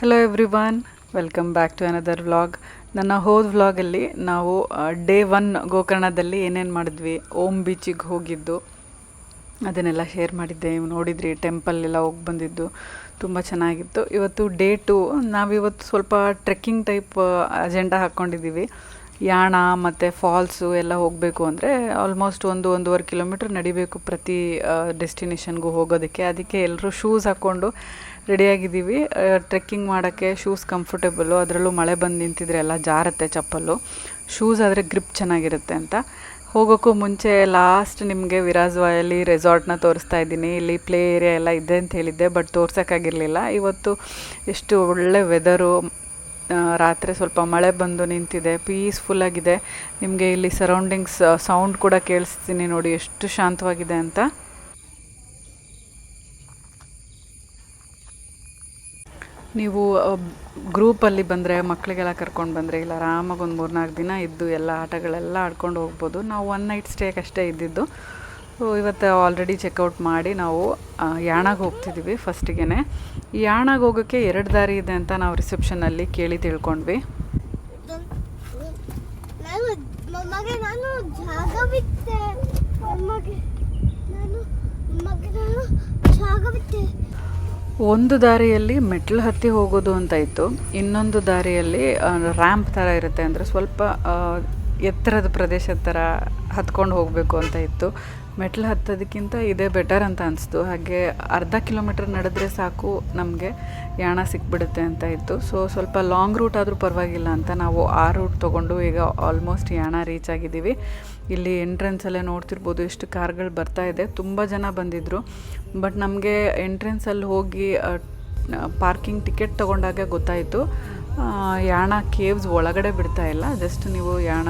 Hello everyone welcome back to another vlog ನನ್ನ ಹೋದ ವ್ಲಾಗಲ್ಲಿ ನಾವು ಡೇ ಒನ್ ಗೋಕರ್ಣದಲ್ಲಿ ಏನೇನು ಮಾಡಿದ್ವಿ ಓಮ್ ಬೀಚಿಗೆ ಹೋಗಿದ್ದು, ಅದನ್ನೆಲ್ಲ ಶೇರ್ ಮಾಡಿದ್ದೆ. ನೀವು ನೋಡಿದ್ರಿ ಟೆಂಪಲ್ ಎಲ್ಲ ಹೋಗಿ ಬಂದಿದ್ದು, ತುಂಬ ಚೆನ್ನಾಗಿತ್ತು. ಇವತ್ತು ಡೇ ಟು ನಾವಿವತ್ತು ಸ್ವಲ್ಪ ಟ್ರೆಕ್ಕಿಂಗ್ ಟೈಪ್ ಅಜೆಂಡಾ ಹಾಕ್ಕೊಂಡಿದ್ದೀವಿ ಯಾಣ ಮತ್ತು ಫಾಲ್ಸು ಎಲ್ಲ ಹೋಗಬೇಕು ಅಂದರೆ ಆಲ್ಮೋಸ್ಟ್ ಒಂದು ಒಂದೂವರೆ ಕಿಲೋಮೀಟ್ರ್ ನಡಿಬೇಕು ಪ್ರತಿ ಡೆಸ್ಟಿನೇಷನ್ಗೂ ಹೋಗೋದಕ್ಕೆ. ಅದಕ್ಕೆ ಎಲ್ಲರೂ ಶೂಸ್ ಹಾಕ್ಕೊಂಡು ರೆಡಿಯಾಗಿದ್ದೀವಿ. ಟ್ರೆಕ್ಕಿಂಗ್ ಮಾಡೋಕ್ಕೆ ಶೂಸ್ ಕಂಫರ್ಟೇಬಲ್ಲು ಅದರಲ್ಲೂ ಮಳೆ ಬಂದು ನಿಂತಿದ್ರೆ ಎಲ್ಲ ಜಾರತ್ತೆ ಚಪ್ಪಲು ಶೂಸ್ ಆದರೆ ಗ್ರಿಪ್ ಚೆನ್ನಾಗಿರುತ್ತೆ ಅಂತ. ಹೋಗೋಕ್ಕೂ ಮುಂಚೆ ಲಾಸ್ಟ್ ನಿಮಗೆ ವಿರಾಜ್ವಾಯಲ್ಲಿ ರೆಸಾರ್ಟ್ನ ತೋರಿಸ್ತಾ ಇದ್ದೀನಿ. ಇಲ್ಲಿ ಪ್ಲೇ ಏರಿಯಾ ಎಲ್ಲ ಇದೆ ಅಂತ ಹೇಳಿದ್ದೆ ಬಟ್ ತೋರ್ಸೋಕ್ಕಾಗಿರಲಿಲ್ಲ ಇವತ್ತು ಎಷ್ಟು ಒಳ್ಳೆ ವೆದರು ರಾತ್ರಿ ಸ್ವಲ್ಪ ಮಳೆ ಬಂದು ನಿಂತಿದೆ ಪೀಸ್ಫುಲ್ಲಾಗಿದೆ ನಿಮಗೆ ಇಲ್ಲಿ ಸರೌಂಡಿಂಗ್ಸ್ ಸೌಂಡ್ ಕೂಡ ಕೇಳಿಸ್ತೀನಿ ನೋಡಿ, ಎಷ್ಟು ಶಾಂತವಾಗಿದೆ ಅಂತ. ನೀವು ಗ್ರೂಪಲ್ಲಿ ಬಂದರೆ ಮಕ್ಕಳಿಗೆಲ್ಲ ಕರ್ಕೊಂಡು ಬಂದರೆ, ಇಲ್ಲ ಆರಾಮಾಗಿ ಒಂದು ಮೂರ್ನಾಲ್ಕು ದಿನ ಇದ್ದು ಎಲ್ಲ ಆಟಗಳೆಲ್ಲ ಆಡ್ಕೊಂಡು ಹೋಗ್ಬೋದು. ನಾವು ಒನ್ ನೈಟ್ ಸ್ಟೇಗೆ ಅಷ್ಟೇ ಇದ್ದಿದ್ದು. ಇವತ್ತು ಆಲ್ರೆಡಿ ಚೆಕ್ಔಟ್ ಮಾಡಿ ನಾವು ಯಾಣಾಗ ಹೋಗ್ತಿದ್ದೀವಿ ಫಸ್ಟಿಗೆ ಯಾಣಾಗ ಹೋಗೋಕ್ಕೆ ಎರಡು ದಾರಿ ಇದೆ ಅಂತ ನಾವು ರಿಸೆಪ್ಷನಲ್ಲಿ ಕೇಳಿ ತಿಳ್ಕೊಂಡ್ವಿ. ಜಾಗ ಬಿಟ್ಟೆ. ಒಂದು ದಾರಿಯಲ್ಲಿ ಮೆಟ್ಲು ಹತ್ತಿ ಹೋಗೋದು ಅಂತ ಇತ್ತು. ಇನ್ನೊಂದು ದಾರಿಯಲ್ಲಿ ರ್ಯಾಂಪ್ ಥರ ಇರುತ್ತೆ ಅಂದರೆ ಸ್ವಲ್ಪ ಎತ್ತರದ ಪ್ರದೇಶದ ಥರ ಹತ್ಕೊಂಡು ಹೋಗಬೇಕು ಅಂತ ಇತ್ತು. ಮೆಟ್ಲು ಹತ್ತೋದಕ್ಕಿಂತ ಇದೇ ಬೆಟರ್ ಅಂತ ಅನಿಸ್ತು. ಹಾಗೆ ಅರ್ಧ ಕಿಲೋಮೀಟ್ರ್ ನಡೆದ್ರೆ ಸಾಕು ನಮಗೆ, ಯಾಣ ಸಿಕ್ಬಿಡುತ್ತೆ ಅಂತ ಇತ್ತು. ಸೊ ಸ್ವಲ್ಪ ಲಾಂಗ್ ರೂಟ್ ಆದರೂ ಪರವಾಗಿಲ್ಲ ಅಂತ ನಾವು ಆ ರೂಟ್ ತೊಗೊಂಡು ಈಗ ಆಲ್ಮೋಸ್ಟ್ ಯಾಣ ರೀಚ್ ಆಗಿದ್ದೀವಿ. ಇಲ್ಲಿ ಎಂಟ್ರೆನ್ಸಲ್ಲೇ ನೋಡ್ತಿರ್ಬೋದು ಎಷ್ಟು ಕಾರ್ಗಳು ಬರ್ತಾ ಇದೆ. ತುಂಬ ಜನ ಬಂದಿದ್ದರು ಬಟ್ ನಮಗೆ ಎಂಟ್ರೆನ್ಸಲ್ಲಿ ಹೋಗಿ ಪಾರ್ಕಿಂಗ್ ಟಿಕೆಟ್ ತೊಗೊಂಡಾಗ ಗೊತ್ತಾಯಿತು. ಯಾಣ ಕೇವ್ಸ್ ಒಳಗಡೆ ಬಿಡ್ತಾ ಇಲ್ಲ. ಜಸ್ಟ್ ನೀವು ಯಾಣ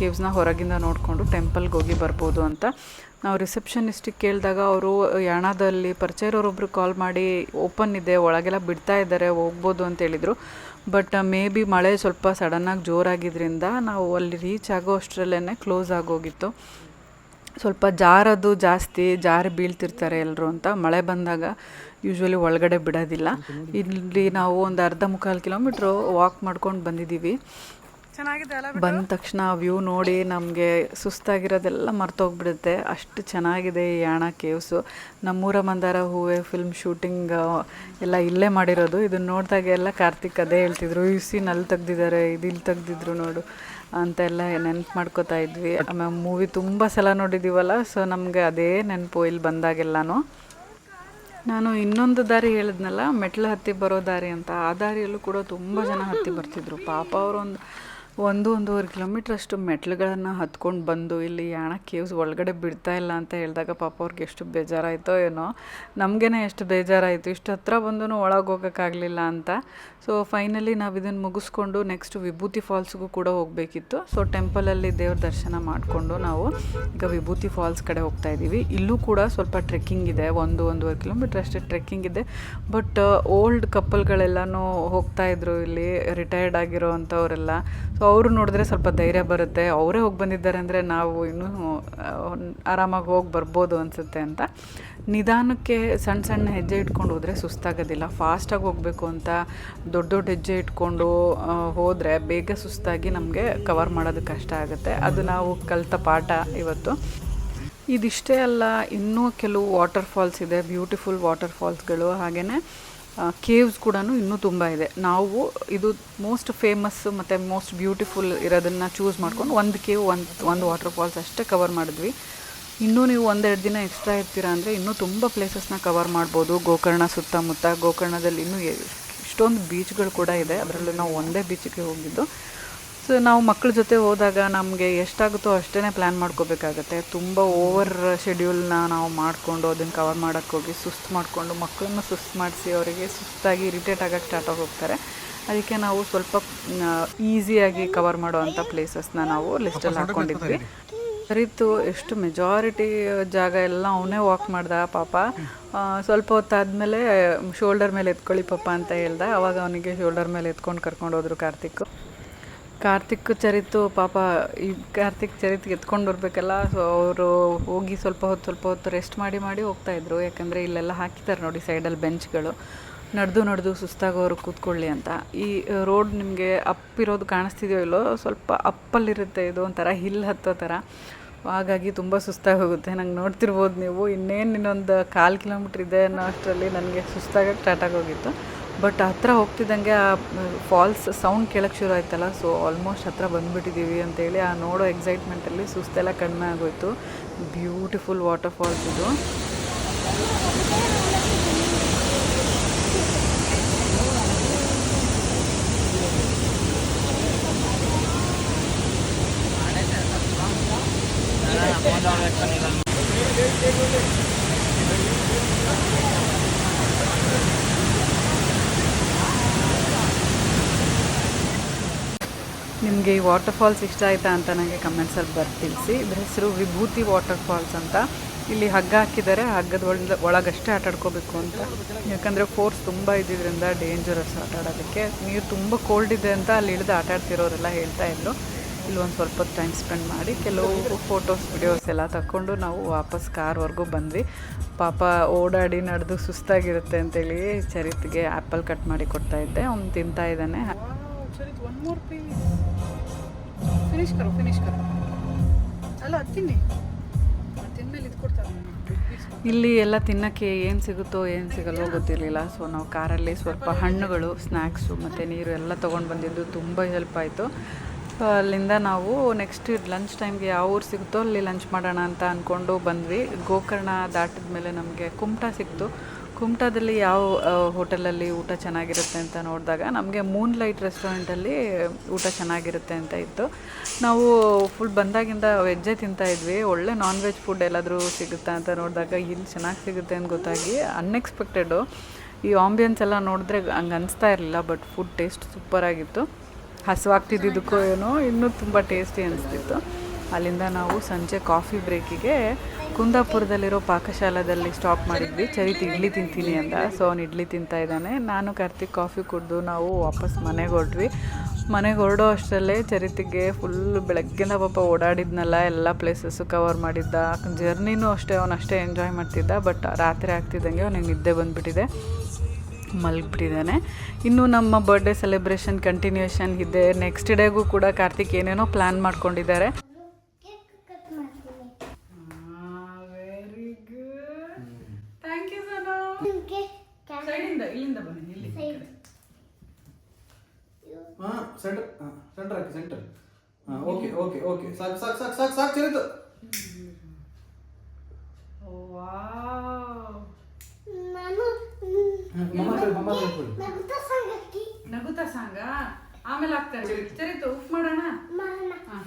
ಕೇವ್ಸ್ನ ಹೊರಗಿಂದ ನೋಡಿಕೊಂಡು ಟೆಂಪಲ್ಗೆ ಹೋಗಿ ಬರ್ಬೋದು ಅಂತ. ನಾವು ರಿಸೆಪ್ಷನಿಸ್ಟಿಗೆ ಕೇಳಿದಾಗ ಅವರು ಯಾಣದಲ್ಲಿ ಪರಿಚಯ ಇರೋರೊಬ್ರು ಕಾಲ್ ಮಾಡಿ, ಓಪನ್ ಇದೆ, ಒಳಗೆಲ್ಲ ಬಿಡ್ತಾ ಇದ್ದಾರೆ, ಹೋಗ್ಬೋದು ಅಂತ ಹೇಳಿದರು. ಬಟ್ ಮೇ ಬಿ ಮಳೆ ಸ್ವಲ್ಪ ಸಡನ್ನಾಗಿ ಜೋರಾಗಿದ್ದರಿಂದ ನಾವು ಅಲ್ಲಿ ರೀಚ್ ಆಗೋ ಅಷ್ಟರಲ್ಲೇ ಕ್ಲೋಸ್ ಆಗೋಗಿತ್ತು. ಸ್ವಲ್ಪ ಜಾರದು ಜಾಸ್ತಿ, ಜಾರಿ ಬೀಳ್ತಿರ್ತಾರೆ ಎಲ್ಲರೂ ಅಂತ. ಮಳೆ ಬಂದಾಗ ಯೂಶ್ವಲಿ ಒಳಗಡೆ ಬಿಡೋದಿಲ್ಲ. ಇಲ್ಲಿ ನಾವು ಒಂದು ಅರ್ಧ ಮುಕ್ಕಾಲು ಕಿಲೋಮೀಟ್ರು ವಾಕ್ ಮಾಡ್ಕೊಂಡು ಬಂದಿದ್ದೀವಿ. ಬಂದ ತಕ್ಷಣ ವ್ಯೂ ನೋಡಿ ನಮಗೆ ಸುಸ್ತಾಗಿರೋದೆಲ್ಲ ಮರ್ತೋಗ್ಬಿಡುತ್ತೆ. ಅಷ್ಟು ಚೆನ್ನಾಗಿದೆ ಈ ಯಾಣ ಕೇವ್ಸು ನಮ್ಮೂರ ಮಂದಾರ ಹೂವೆ ಫಿಲ್ಮ್ ಶೂಟಿಂಗ್ ಎಲ್ಲ ಇಲ್ಲೇ ಮಾಡಿರೋದು. ಇದನ್ನು ನೋಡಿದಾಗ ಎಲ್ಲ ಕಾರ್ತಿಕ್ ಅದೇ ಹೇಳ್ತಿದ್ರು. ಯು ಸೀನ್ ಅಲ್ಲಿ ತೆಗ್ದಿದ್ದಾರೆ ಇದು ಇಲ್ಲಿ ತೆಗ್ದಿದ್ರು ನೋಡು ಅಂತೆಲ್ಲ ನೆನ್ಪು ಮಾಡ್ಕೋತಾ ಇದ್ವಿ. ಆಮೇಲೆ ಮೂವಿ ತುಂಬ ಸಲ ನೋಡಿದ್ದೀವಲ್ಲ ಸೊ ನಮಗೆ ಅದೇ ನೆನಪು ಇಲ್ಲಿ ಬಂದಾಗೆಲ್ಲನೂ. ನಾನು ಇನ್ನೊಂದು ದಾರಿ ಹೇಳಿದ್ನಲ್ಲ, ಮೆಟ್ಲು ಹತ್ತಿ ಬರೋ ದಾರಿ ಅಂತ. ಆ ದಾರಿಯಲ್ಲೂ ಕೂಡ ತುಂಬ ಜನ ಹತ್ತಿ ಬರ್ತಿದ್ರು. ಪಾಪ ಅವರು ಒಂದು ಒಂದು ಒಂದೂವರೆ ಕಿಲೋಮೀಟ್ರ್ ಅಷ್ಟು ಮೆಟ್ಲುಗಳನ್ನು ಹತ್ಕೊಂಡು ಬಂದು ಇಲ್ಲಿ ಯಾಣ ಕೇವ್ಸ್ ಒಳಗಡೆ ಬಿಡ್ತಾ ಇಲ್ಲ ಅಂತ ಹೇಳಿದಾಗ ಪಾಪ ಅವ್ರಿಗೆ ಎಷ್ಟು ಬೇಜಾರಾಯಿತೋ ಏನೋ. ನಮಗೇನೆ ಎಷ್ಟು ಬೇಜಾರಾಯಿತು, ಇಷ್ಟು ಹತ್ರ ಬಂದೂ ಒಳಗೆ ಹೋಗೋಕ್ಕಾಗಲಿಲ್ಲ ಅಂತ. ಸೊ ಫೈನಲಿ ನಾವು ಇದನ್ನು ಮುಗಿಸ್ಕೊಂಡು ನೆಕ್ಸ್ಟ್ ವಿಭೂತಿ ಫಾಲ್ಸ್ಗೂ ಕೂಡ ಹೋಗಬೇಕಿತ್ತು. ಸೊ ಟೆಂಪಲಲ್ಲಿ ದೇವ್ರ ದರ್ಶನ ಮಾಡಿಕೊಂಡು ನಾವು ಈಗ ವಿಭೂತಿ ಫಾಲ್ಸ್ ಕಡೆ ಹೋಗ್ತಾ ಇದ್ದೀವಿ ಇಲ್ಲೂ ಕೂಡ ಸ್ವಲ್ಪ ಟ್ರೆಕ್ಕಿಂಗ್ ಇದೆ, ಒಂದು ಒಂದೂವರೆ ಕಿಲೋಮೀಟ್ರ್ ಅಷ್ಟೇ ಟ್ರೆಕ್ಕಿಂಗ್ ಇದೆ. ಬಟ್ ಓಲ್ಡ್ ಕಪ್ಪಲ್ಗಳೆಲ್ಲನೂ ಹೋಗ್ತಾ ಇದ್ರು ಇಲ್ಲಿ ರಿಟೈರ್ಡ್ ಆಗಿರೋ ಅಂಥವರೆಲ್ಲ ಸೊ ಅವರು ನೋಡಿದ್ರೆ ಸ್ವಲ್ಪ ಧೈರ್ಯ ಬರುತ್ತೆ. ಅವರೇ ಹೋಗಿ ಬಂದಿದ್ದಾರೆ ಅಂದರೆ ನಾವು ಇನ್ನೂ ಆರಾಮಾಗಿ ಹೋಗಿ ಬರ್ಬೋದು ಅನಿಸುತ್ತೆ ಅಂತ. ನಿಧಾನಕ್ಕೆ ಸಣ್ಣ ಸಣ್ಣ ಹೆಜ್ಜೆ ಇಟ್ಕೊಂಡು ಹೋದರೆ ಸುಸ್ತಾಗೋದಿಲ್ಲ. ಫಾಸ್ಟಾಗಿ ಹೋಗಬೇಕು ಅಂತ ದೊಡ್ಡ ದೊಡ್ಡ ಹೆಜ್ಜೆ ಇಟ್ಕೊಂಡು ಹೋದರೆ ಬೇಗ ಸುಸ್ತಾಗಿ ನಮಗೆ ಕವರ್ ಮಾಡೋದು ಕಷ್ಟ ಆಗುತ್ತೆ. ಅದು ನಾವು ಕಲಿತ ಪಾಠ ಇವತ್ತು. ಇದಿಷ್ಟೇ ಅಲ್ಲ, ಇನ್ನೂ ಕೆಲವು ವಾಟರ್ ಫಾಲ್ಸ್ ಇದೆ ಬ್ಯೂಟಿಫುಲ್ ವಾಟರ್ ಫಾಲ್ಸ್ಗಳು ಹಾಗೆಯೇ ಕೇವ್ಸ್ ಕೂಡ ಇನ್ನೂ ತುಂಬ ಇದೆ. ನಾವು ಇದು ಮೋಸ್ಟ್ ಫೇಮಸ್ ಮತ್ತು ಮೋಸ್ಟ್ ಬ್ಯೂಟಿಫುಲ್ ಇರೋದನ್ನು ಚೂಸ್ ಮಾಡ್ಕೊಂಡು ಒಂದು ಕೇವ್ ಒಂದು ಒಂದು ವಾಟರ್ ಫಾಲ್ಸ್ ಅಷ್ಟೇ ಕವರ್ ಮಾಡಿದ್ವಿ. ಇನ್ನೂ ನೀವು ಒಂದೆರಡು ದಿನ ಎಕ್ಸ್ಟ್ರಾ ಇರ್ತೀರಾ ಅಂದರೆ ಇನ್ನೂ ತುಂಬ ಪ್ಲೇಸಸ್ನ ಕವರ್ ಮಾಡ್ಬೋದು. ಗೋಕರ್ಣ ಸುತ್ತಮುತ್ತ, ಗೋಕರ್ಣದಲ್ಲಿ ಇನ್ನೂ ಎಷ್ಟೊಂದು ಬೀಚ್ಗಳು ಕೂಡ ಇದೆ. ಅದರಲ್ಲೂ ನಾವು ಒಂದೇ ಬೀಚಿಗೆ ಹೋಗಿದ್ದು. ಸೊ ನಾವು ಮಕ್ಕಳ ಜೊತೆ ಹೋದಾಗ ನಮಗೆ ಎಷ್ಟಾಗುತ್ತೋ ಅಷ್ಟೇ ಪ್ಲ್ಯಾನ್ ಮಾಡ್ಕೋಬೇಕಾಗತ್ತೆ. ತುಂಬ ಓವರ್ ಶೆಡ್ಯೂಲ್ನ ನಾವು ಮಾಡಿಕೊಂಡು ಅದನ್ನು ಕವರ್ ಮಾಡೋಕ್ಕೆ ಹೋಗಿ ಸುಸ್ತು ಮಾಡಿಕೊಂಡು ಮಕ್ಕಳನ್ನು ಸುಸ್ತು ಮಾಡಿಸಿ ಅವರಿಗೆ ಸುಸ್ತಾಗಿ ಇರಿಟೇಟ್ ಆಗೋಕ್ಕೆ ಸ್ಟಾರ್ಟ್ ಆಗಿ ಹೋಗ್ತಾರೆ. ಅದಕ್ಕೆ ನಾವು ಸ್ವಲ್ಪ ಈಸಿಯಾಗಿ ಕವರ್ ಮಾಡುವಂಥ ಪ್ಲೇಸಸ್ನ ನಾವು ಲಿಸ್ಟಲ್ಲಿ ಹಾಕ್ಕೊಂಡಿದ್ವಿ ಸರಿತು ಎಷ್ಟು ಮೆಜಾರಿಟಿ ಜಾಗ ಎಲ್ಲ ಅವನೇ ವಾಕ್ ಮಾಡ್ದ ಪಾಪ. ಸ್ವಲ್ಪ ಹೊತ್ತಾದಮೇಲೆ ಶೋಲ್ಡರ್ ಮೇಲೆ ಎತ್ಕೊಳ್ಳಿ ಪಾಪ ಅಂತ ಹೇಳ್ದೆ. ಅವಾಗ ಅವನಿಗೆ ಶೋಲ್ಡರ್ ಮೇಲೆ ಎತ್ಕೊಂಡು ಕರ್ಕೊಂಡು ಹೋದ್ರು ಕಾರ್ತಿಕ್. ಕಾರ್ತಿಕ್ ಚರಿತು, ಪಾಪ ಈ ಕಾರ್ತಿಕ್ ಚರಿತ್ ಎತ್ಕೊಂಡು ಬರ್ಬೇಕಲ್ಲ ಸೊ ಅವರು ಹೋಗಿ ಸ್ವಲ್ಪ ಹೊತ್ತು ಸ್ವಲ್ಪ ಹೊತ್ತು ರೆಸ್ಟ್ ಮಾಡಿ ಮಾಡಿ ಹೋಗ್ತಾ ಇದ್ರು. ಯಾಕಂದರೆ ಇಲ್ಲೆಲ್ಲ ಹಾಕಿದ್ದಾರೆ ನೋಡಿ ಸೈಡಲ್ಲಿ ಬೆಂಚ್ಗಳು ನಡೆದು ನಡೆದು ಸುಸ್ತಾಗೋರು ಕೂತ್ಕೊಳ್ಳಿ ಅಂತ. ಈ ರೋಡ್ ನಿಮಗೆ ಅಪ್ ಇರೋದು ಕಾಣಿಸ್ತಿದೆಯೋ ಇಲ್ಲೋ, ಸ್ವಲ್ಪ ಅಪ್ಪಲ್ಲಿರುತ್ತೆ ಇದು ಒಂಥರ ಹಿಲ್ ಹತ್ತೋ ಥರ. ಹಾಗಾಗಿ ತುಂಬ ಸುಸ್ತಾಗಿ ಹೋಗುತ್ತೆ ನಂಗೆ ನೋಡ್ತಿರ್ಬೋದು ನೀವು. ಇನ್ನೇನು ಇನ್ನೊಂದು ಕಾಲು ಕಿಲೋಮೀಟ್ರ್ ಇದೆ ಅನ್ನೋ ಅಷ್ಟರಲ್ಲಿ ನನಗೆ ಸುಸ್ತಾಗಕ್ಕೆ ಸ್ಟಾರ್ಟಾಗಿ ಆಗೋಗಿತ್ತು. ಬಟ್ ಹತ್ರ ಹೋಗ್ತಿದ್ದಂಗೆ ಆ ಫಾಲ್ಸ್ ಸೌಂಡ್ ಕೇಳೋಕ್ಕೆ ಶುರು ಆಯ್ತಲ್ಲ ಸೊ ಆಲ್ಮೋಸ್ಟ್ ಹತ್ರ ಬಂದುಬಿಟ್ಟಿದ್ದೀವಿ ಅಂತೇಳಿ ಆ ನೋಡೋ ಎಕ್ಸೈಟ್ಮೆಂಟಲ್ಲಿ ಸುಸ್ತೆಲ್ಲ ಕಡಿಮೆ ಆಗೋಯ್ತು. ಬ್ಯೂಟಿಫುಲ್ ವಾಟರ್ ಫಾಲ್ಸ್ ಇದು. ನಿಮಗೆ ಈ ವಾಟರ್ ಫಾಲ್ಸ್ ಇಷ್ಟ ಆಯ್ತಾ ಅಂತ ನನಗೆ ಕಮೆಂಟ್ಸಲ್ಲಿ ಬರ್ದು ತಿಳಿಸಿ ಇದ್ರ ಹೆಸರು ವಿಭೂತಿ ವಾಟರ್ ಫಾಲ್ಸ್ ಅಂತ. ಇಲ್ಲಿ ಹಗ್ಗ ಹಾಕಿದ್ದಾರೆ. ಹಗ್ಗದ ಒಳ ಒಳಗಷ್ಟೇ ಆಟಾಡ್ಕೋಬೇಕು ಅಂತ. ಯಾಕಂದರೆ ಫೋರ್ಸ್ ತುಂಬ ಇದ್ದಿದ್ದರಿಂದ ಡೇಂಜರಸ್ ಆಟಾಡೋದಕ್ಕೆ ನೀರು ತುಂಬ ಕೋಲ್ಡ್ ಇದೆ ಅಂತ ಅಲ್ಲಿ ಇಳಿದು ಆಟಾಡ್ತಿರೋರೆಲ್ಲ ಹೇಳ್ತಾ ಇದ್ರು. ಇಲ್ಲಿ ಒಂದು ಸ್ವಲ್ಪ ಟೈಮ್ ಸ್ಪೆಂಡ್ ಮಾಡಿ, ಕೆಲವು ಫೋಟೋಸ್ ವಿಡಿಯೋಸ್ ಎಲ್ಲ ತಗೊಂಡು ನಾವು ವಾಪಸ್ ಕಾರ್ವರೆಗೂ ಬಂದ್ವಿ. ಪಾಪ ಓಡಾಡಿ ನಡೆದು ಸುಸ್ತಾಗಿರುತ್ತೆ ಅಂತೇಳಿ ಚರಿತ್ಗೆ ಆ್ಯಪಲ್ ಕಟ್ ಮಾಡಿ ಕೊಡ್ತಾ ಇದ್ದೆ. ಅವ್ನು ತಿಂತಾ ಇದ್ದಾನೆ. ಫಿನಿಶ್ ಕರು ಫಿನಿಶ್ ಕರು. ಅಲ್ಲ ತಿನ್ನಿ. ತಿಂದ್ಮೇಲೆ ಇದು ಕೊಡ್ತಾರೆ ಇಲ್ಲಿ ಎಲ್ಲ ತಿನ್ನೋಕ್ಕೆ ಏನು ಸಿಗುತ್ತೋ, ಏನು ಸಿಗಲ್ವೋ ಗೊತ್ತಿರಲಿಲ್ಲ. ಸೊ ನಾವು ಕಾರಲ್ಲಿ ಸ್ವಲ್ಪ ಹಣ್ಣುಗಳು ಸ್ನ್ಯಾಕ್ಸು ಮತ್ತು ನೀರು ಎಲ್ಲ ತೊಗೊಂಡು ಬಂದಿದ್ದು ತುಂಬ ಹೆಲ್ಪ್ ಆಯಿತು. ಸೊ ಅಲ್ಲಿಂದ ನಾವು ನೆಕ್ಸ್ಟ್ ಲಂಚ್ ಟೈಮ್ಗೆ ಯಾವ ಊರು ಸಿಗುತ್ತೋ ಅಲ್ಲಿ ಲಂಚ್ ಮಾಡೋಣ ಅಂತ ಅಂದ್ಕೊಂಡು ಬಂದ್ವಿ. ಗೋಕರ್ಣ ದಾಟಿದ ಮೇಲೆ ನಮಗೆ ಕುಮಟ ಸಿಕ್ತು. ಕುಮಟಾದಲ್ಲಿ ಯಾವ ಹೋಟೆಲಲ್ಲಿ ಊಟ ಚೆನ್ನಾಗಿರುತ್ತೆ ಅಂತ ನೋಡಿದಾಗ ನಮಗೆ ಮೂನ್ ಲೈಟ್ ರೆಸ್ಟೋರೆಂಟಲ್ಲಿ ಊಟ ಚೆನ್ನಾಗಿರುತ್ತೆ ಅಂತ ಇತ್ತು. ನಾವು ಫುಲ್ ಬಂದಾಗಿಂದ ವೆಜ್ಜೇ ತಿಂತಾ ಇದ್ವಿ. ಒಳ್ಳೆ ನಾನ್ ವೆಜ್ ಫುಡ್ ಎಲ್ಲಾದರೂ ಸಿಗುತ್ತಾ ಅಂತ ನೋಡಿದಾಗ ಇಲ್ಲಿ ಚೆನ್ನಾಗಿ ಸಿಗುತ್ತೆ ಅಂತ ಗೊತ್ತಾಗಿ ಅನ್ಎಕ್ಸ್ಪೆಕ್ಟೆಡು ಈ ಆಂಬಿಯನ್ಸ್ ಎಲ್ಲ ನೋಡಿದ್ರೆ ಹಂಗೆ ಅನಿಸ್ತಾ ಇರಲಿಲ್ಲ ಬಟ್ ಫುಡ್ ಟೇಸ್ಟ್ ಸೂಪರಾಗಿತ್ತು ಹಸುವಾಗ್ತಿದ್ದಕ್ಕೂ ಏನೋ ಇನ್ನೂ ತುಂಬ ಟೇಸ್ಟಿ ಅನಿಸ್ತಿತ್ತು. ಅಲ್ಲಿಂದ ನಾವು ಸಂಜೆ ಕಾಫಿ ಬ್ರೇಕಿಗೆ ಕುಂದಾಪುರದಲ್ಲಿರೋ ಪಾಕಶಾಲಾದಲ್ಲಿ ಸ್ಟಾಪ್ ಮಾಡಿದ್ವಿ. ಚರಿತ್ ಇಡ್ಲಿ ತಿಂತೀನಿ ಅಂತ. ಸೊ, ಅವ್ನು ಇಡ್ಲಿ ತಿಂತಾ ಇದ್ದಾನೆ. ನಾನು ಕಾರ್ತಿಕ್ ಕಾಫಿ ಕುಡಿದು ನಾವು ವಾಪಸ್ ಮನೆಗೆ ಹೊರಟ್ವಿ. ಮನೆಗೆ ಹೊರಡೋ ಅಷ್ಟರಲ್ಲೇ ಚರಿತಿಗೆ ಫುಲ್ ಬೆಳಗ್ಗೆನ ಪಾಪ ಓಡಾಡಿದ್ನಲ್ಲ, ಎಲ್ಲ ಪ್ಲೇಸಸ್ಸು ಕವರ್ ಮಾಡಿದ್ದ. ಜರ್ನಿನೂ ಅಷ್ಟೇ, ಅವನು ಅಷ್ಟೇ ಎಂಜಾಯ್ ಮಾಡ್ತಿದ್ದ ಬಟ್ ರಾತ್ರಿ ಆಗ್ತಿದ್ದಂಗೆ ಅವನಿಗೆ ನಿದ್ದೆ ಬಂದುಬಿಟ್ಟಿದೆ. ಮಲಗಿಬಿಟ್ಟಿದ್ದಾನೆ. ಇನ್ನು ನಮ್ಮ ಬರ್ಡೇ ಸೆಲೆಬ್ರೇಷನ್ ಕಂಟಿನ್ಯೂಷನ್ ಇದೆ. ನೆಕ್ಸ್ಟ್ ಡೇಗೂ ಕೂಡ ಕಾರ್ತಿಕ್ ಏನೇನೋ ಪ್ಲ್ಯಾನ್ ಮಾಡ್ಕೊಂಡಿದ್ದಾರೆ ಕೇಕ್ ಕಟ್ ಮಾಡ್ತೀನಿ very good thank you Sonu ನಿಮ್ಗೆ ಕ್ಯಾನ್ ಸೈಡಿಂದ ಇಲ್ಲಿಂದ ಬನ್ನಿ ಇಲ್ಲಿ ಹಾ ಸೆಂಟರ್ ಹಾ ಸೆಂಟರ್ ಹಾಕಿ ಸೆಂಟರ್ ಹಾ ಓಕೆ ಓಕೆ ಓಕೆ ಸಾಕು ಸಾಕು ಸಾಕು ಸಾಕು ಸಾಕು ಚರಿತು. ನಗುತ್ತಾ ಸಾಂಗ ಆಮೇಲೆ ಆಗ್ತಾರೆ ಚರಿತು ಉಫ್ ಮಾಡೋಣ? ಮಾಡೋಣ. ಹಾ.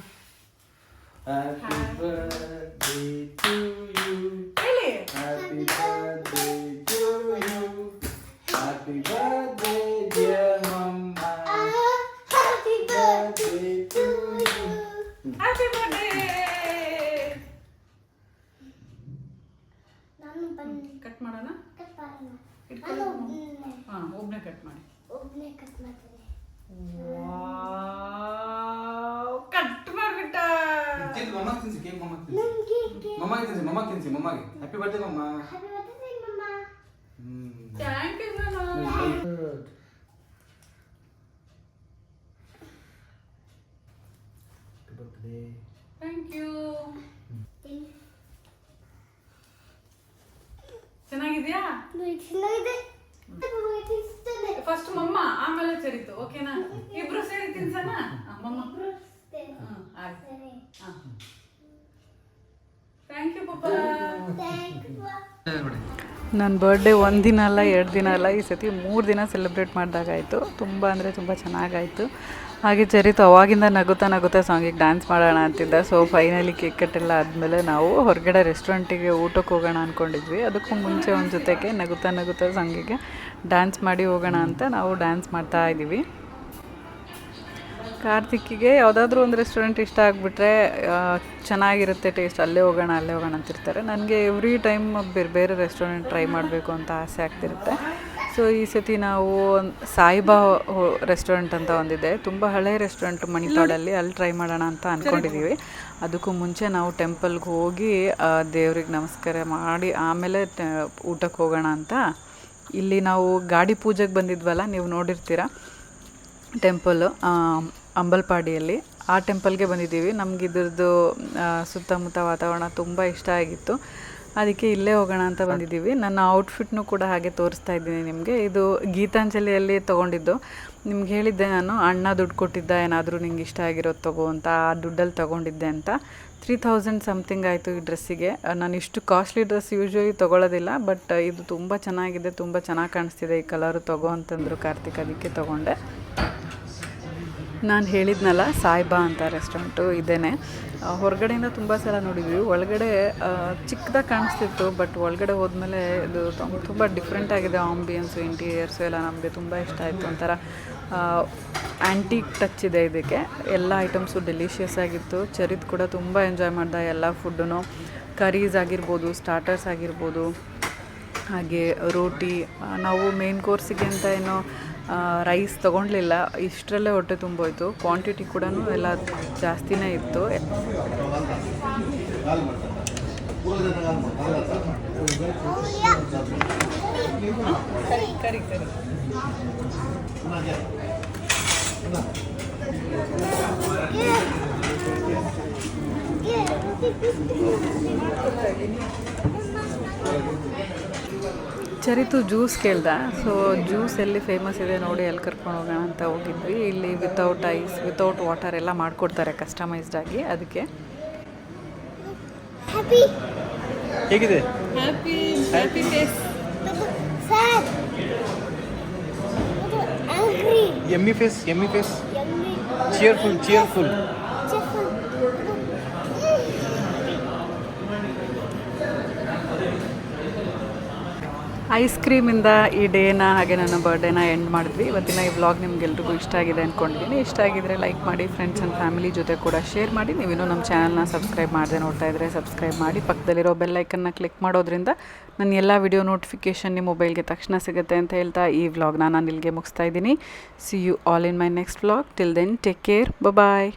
ಹ್ಯಾಪಿ ಬರ್ತ್ಡೇ ಟು ಯು ಹೇಳಿ happy birthday to you happy birthday dear ಮಮ್ಮ happy birthday birthday to you happy birthday ನಾನು ಬನ್ನಿ. ಕಟ್ ಮಾಡೋಣ? ಕಟ್ ಮಾಡೋಣ. ಹಾ ಒಬ್ಬನೇ ಕಟ್ ಮಾಡಿ. ಒಬ್ನೇ ಕಟ್ ಮಾಡ್ತೀನಿ. ಕಟ್ ಮಾಡ್ಬಿಟ್ಟ! ತಿನ್ಸಿ ಮಮ್ಮ ತಿನ್ಸಿ ಕೇಕ್ ಮಮ್ಮ ತಿನ್ಸಿ. ಮಮ್ಮಗೆ ತಿನ್ಸಿ ಮಮ್ಮ ತಿನ್ಸಿ ಮಮ್ಮಗೆ. ಹ್ಯಾಪಿ ಬರ್ಡೇ ಮಮ್ಮ. ಹ್ಯಾಪಿ ಬರ್ಡೇ ಮಮ್ಮ. ಹ್ಮ್. Thank you Sonu birthday thank you ಚೆನ್ನಾಗಿದ್ಯಾ? ಫಸ್ಟ್ ಮಮ್ಮ ಆಮೇಲೆ ಚರಿತು ಓಕೆನಾ ಇಬ್ರು ಸೇರಿ ತಿನ್ಸನ? ಮಮ್ಮ. ಹ್ಮ್, ಆಯ್ತು. ಸರಿ. ಥ್ಯಾಂಕ್ ಯು ಪಾಪ. ಥ್ಯಾಂಕ್ ಯು ನನ್ನ ಬರ್ಡೇ ಒಂದು ದಿನ ಅಲ್ಲ, ಎರಡು ದಿನ ಅಲ್ಲ, ಈ ಸತಿ ಮೂರು ದಿನ ಸೆಲೆಬ್ರೇಟ್ ಮಾಡಿದಾಗಾಯಿತು ತುಂಬ ಅಂದರೆ ತುಂಬ ಚೆನ್ನಾಗಾಯಿತು. ಹಾಗೆ ಚರಿತು ಅವಾಗಿಂದ ನಗುತ್ತಾ ನಗುತ್ತಾ ಸಾಂಗಿಗೆ ಡ್ಯಾನ್ಸ್ ಮಾಡೋಣ ಅಂತಿದ್ದ. ಸೊ ಫೈನಲಿ ಕೇಕ್ ಕಟ್ಟೆಲ್ಲ ಆದಮೇಲೆ ನಾವು ಹೊರಗಡೆ ರೆಸ್ಟೋರೆಂಟಿಗೆ ಊಟಕ್ಕೆ ಹೋಗೋಣ ಅಂದ್ಕೊಂಡಿದ್ವಿ ಅದಕ್ಕೂ ಮುಂಚೆ ಒಂದು ಜೊತೆಗೆ ನಗುತ್ತಾ ನಗುತ್ತಾ ಸಾಂಗಿಗೆ ಡ್ಯಾನ್ಸ್ ಮಾಡಿ ಹೋಗೋಣ ಅಂತ ನಾವು ಡ್ಯಾನ್ಸ್ ಮಾಡ್ತಾ ಇದ್ದೀವಿ. ಕಾರ್ತಿಕ್ಕಿಗೆ ಯಾವುದಾದ್ರೂ ಒಂದು ರೆಸ್ಟೋರೆಂಟ್ ಇಷ್ಟ ಆಗಿಬಿಟ್ರೆ ಚೆನ್ನಾಗಿರುತ್ತೆ ಟೇಸ್ಟ್ ಅಲ್ಲೇ ಹೋಗೋಣ ಅಲ್ಲೇ ಹೋಗೋಣ ಅಂತಿರ್ತಾರೆ. ನನಗೆ ಎವ್ರಿ ಟೈಮ್ ಬೇರೆ ಬೇರೆ ರೆಸ್ಟೋರೆಂಟ್ ಟ್ರೈ ಮಾಡಬೇಕು ಅಂತ ಆಸೆ ಆಗ್ತಿರುತ್ತೆ. ಸೊ ಈ ಸತಿ ನಾವು ಸಾಯಿಬಾ ರೆಸ್ಟೋರೆಂಟ್ ಅಂತ ಒಂದಿದೆ. ತುಂಬ ಹಳೆ ರೆಸ್ಟೋರೆಂಟ್ ಮಣಿಪಾಡಲ್ಲಿ. ಅಲ್ಲಿ ಟ್ರೈ ಮಾಡೋಣ ಅಂತ ಅಂದ್ಕೊಂಡಿದ್ದೀವಿ ಅದಕ್ಕೂ ಮುಂಚೆ ನಾವು ಟೆಂಪಲ್ಗೆ ಹೋಗಿ ದೇವ್ರಿಗೆ ನಮಸ್ಕಾರ ಮಾಡಿ, ಆಮೇಲೆ ಊಟಕ್ಕೆ ಹೋಗೋಣ ಅಂತ. ಇಲ್ಲಿ ನಾವು ಗಾಡಿ ಪೂಜೆಗೆ ಬಂದಿದ್ವಲ್ಲ, ನೀವು ನೋಡಿರ್ತೀರ? ಟೆಂಪಲ್ ಅಂಬಲ್ಪಾಡಿಯಲ್ಲಿ. ಆ ಟೆಂಪಲ್ಗೆ ಬಂದಿದ್ದೀವಿ. ನಮ್ಗೆ ಇದ್ರದ್ದು ಸುತ್ತಮುತ್ತ ವಾತಾವರಣ ತುಂಬ ಇಷ್ಟ ಆಗಿತ್ತು. ಅದಕ್ಕೆ ಇಲ್ಲೇ ಹೋಗೋಣ ಅಂತ ಬಂದಿದ್ದೀವಿ. ನನ್ನ ಔಟ್ಫಿಟ್ನು ಕೂಡ ಹಾಗೆ ತೋರಿಸ್ತಾ ಇದ್ದೀನಿ ನಿಮಗೆ. ಇದು ಗೀತಾಂಜಲಿಯಲ್ಲಿ ತೊಗೊಂಡಿದ್ದು. ನಿಮ್ಗೆ ಹೇಳಿದ್ದೆ ನಾನು, ಅಣ್ಣ ದುಡ್ಡು ಕೊಟ್ಟಿದ್ದ, ಏನಾದರೂ ನಿಂಗೆ ಇಷ್ಟ ಆಗಿರೋದು ತಗೋ ಅಂತ, ಆ ದುಡ್ಡಲ್ಲಿ ತೊಗೊಂಡಿದ್ದೆ ಅಂತ. ತ್ರೀ ಥೌಸಂಡ್ ಸಮಥಿಂಗ್ ಆಯಿತು ಈ ಡ್ರೆಸ್ಸಿಗೆ. ನಾನು ಇಷ್ಟು ಕಾಸ್ಟ್ಲಿ ಡ್ರೆಸ್ ಯೂಶ್ವಲಿ ತೊಗೊಳ್ಳೋದಿಲ್ಲ ಬಟ್ ಇದು ತುಂಬ ಚೆನ್ನಾಗಿದೆ, ತುಂಬ ಚೆನ್ನಾಗಿ ಕಾಣಿಸ್ತಿದೆ ಈ ಕಲರು ತಗೋ ಅಂತಂದರು ಕಾರ್ತಿಕ್, ಅದಕ್ಕೆ ತೊಗೊಂಡೆ. ನಾನು ಹೇಳಿದ್ನಲ್ಲ, ಸಾಯಿಬಾ ಅಂತ ರೆಸ್ಟೋರೆಂಟು ಇದೇನೆ. ಹೊರಗಡೆಯಿಂದ ತುಂಬ ಸಲ ನೋಡಿದ್ವಿ. ಒಳಗಡೆ ಚಿಕ್ಕದಾಗಿ ಕಾಣಿಸ್ತಿತ್ತು ಬಟ್ ಒಳಗಡೆ ಹೋದ್ಮೇಲೆ ಇದು ತುಂಬ- ಡಿಫ್ರೆಂಟ್ ಆಗಿದೆ ಆಂಬಿಯನ್ಸು ಇಂಟೀರಿಯರ್ಸು ಎಲ್ಲ ನಮಗೆ ತುಂಬ ಇಷ್ಟ ಆಯಿತು ಒಂಥರ ಆ್ಯಂಟಿಕ್ ಟಚ್ ಇದೆ ಇದಕ್ಕೆ. ಎಲ್ಲ ಐಟಮ್ಸು ಡೆಲಿಷಿಯಸ್ ಆಗಿತ್ತು. ಚರಿತ್ ಕೂಡ ತುಂಬ ಎಂಜಾಯ್ ಮಾಡ್ದೆ ಎಲ್ಲ ಫುಡ್ಡೂ ಕರೀಸ್ ಆಗಿರ್ಬೋದು ಸ್ಟಾರ್ಟರ್ಸ್ ಆಗಿರ್ಬೋದು, ಹಾಗೆ ರೋಟಿ ನಾವು ಮೇನ್ ಕೋರ್ಸಿಗೆ ಅಂತ ಏನೋ ರೈಸ್ ತೊಗೊಳ್ಲಿಲ್ಲ ಇಷ್ಟರಲ್ಲೇ ಹೊಟ್ಟೆ ತುಂಬೋಯ್ತು. ಕ್ವಾಂಟಿಟಿ ಕೂಡ ಎಲ್ಲ ಜಾಸ್ತಿನೇ ಇತ್ತು. ಚರಿತು ಜ್ಯೂಸ್ ಕೇಳ್ದ. ಸೊ ಜ್ಯೂಸ್ ಎಲ್ಲಿ ಫೇಮಸ್ ಇದೆ ನೋಡಿ ಎಲ್ಲಿ ಕರ್ಕೊಂಡು ಹೋಗೋಣ ಅಂತ ಹೋಗಿದ್ವಿ. ಇಲ್ಲಿ ವಿತೌಟ್ ಐಸ್ ವಿತೌಟ್ ವಾಟರ್ ಎಲ್ಲ ಮಾಡಿಕೊಡ್ತಾರೆ ಕಸ್ಟಮೈಸ್ಡ್ ಆಗಿ ಅದಕ್ಕೆ. ಹೇಗಿದೆ? ಎಮ್ಮಿ ಫೇಸ್ ಎಮ್ಮಿ ಫೇಸ್ ಚಿಯರ್ಫುಲ್ ಚಿಯರ್ಫುಲ್ ಐಸ್ ಕ್ರೀಮಿಂದ ಈ ಡೇನ ಹಾಗೆ ನನ್ನ ಬರ್ಡೇನ ಎಂಡ್ ಮಾಡಿದ್ವಿ. ಇವತ್ತಿನ ಈ ವ್ಲಾಗ್ ನಿಮ್ಗೆಲ್ರಿಗೂ ಇಷ್ಟ ಆಗಿದೆ ಅಂದ್ಕೊಂಡಿದ್ದೀನಿ ಇಷ್ಟ ಆಗಿದ್ರೆ ಲೈಕ್ ಮಾಡಿ ಫ್ರೆಂಡ್ಸ್ ಆ್ಯಂಡ್ ಫ್ಯಾಮಿಲಿ ಜೊತೆ ಕೂಡ ಶೇರ್ ಮಾಡಿ. ನೀವಿನ್ನೂ ನಮ್ಮ ಚಾನಲ್ನ ಸಬ್ಸ್ಕ್ರೈಬ್ ಮಾಡದೆ ನೋಡ್ತಾ ಇದ್ದರೆ ಸಬ್ಸ್ಕ್ರೈಬ್ ಮಾಡಿ. ಪಕ್ಕದಲ್ಲಿರೋ ಬೆಲ್ ಬೆಲ್ಲೈಕನ್ನ ಕ್ಲಿಕ್ ಮಾಡೋದ್ರಿಂದ ನನ್ನ ಎಲ್ಲ ವಿಡಿಯೋ ನೋಟಿಫಿಕೇಷನ್ ನಿಮ್ಮ ಮೊಬೈಲ್ಗೆ ತಕ್ಷಣ ಸಿಗುತ್ತೆ ಅಂತ ಹೇಳ್ತಾ ಈ ವ್ಲಾಗ್ನ ನಾನು ಇಲ್ಲಿಗೆ ಮುಗಿಸ್ತಾ ಇದ್ದೀನಿ. See you all in my next vlog till then take care bye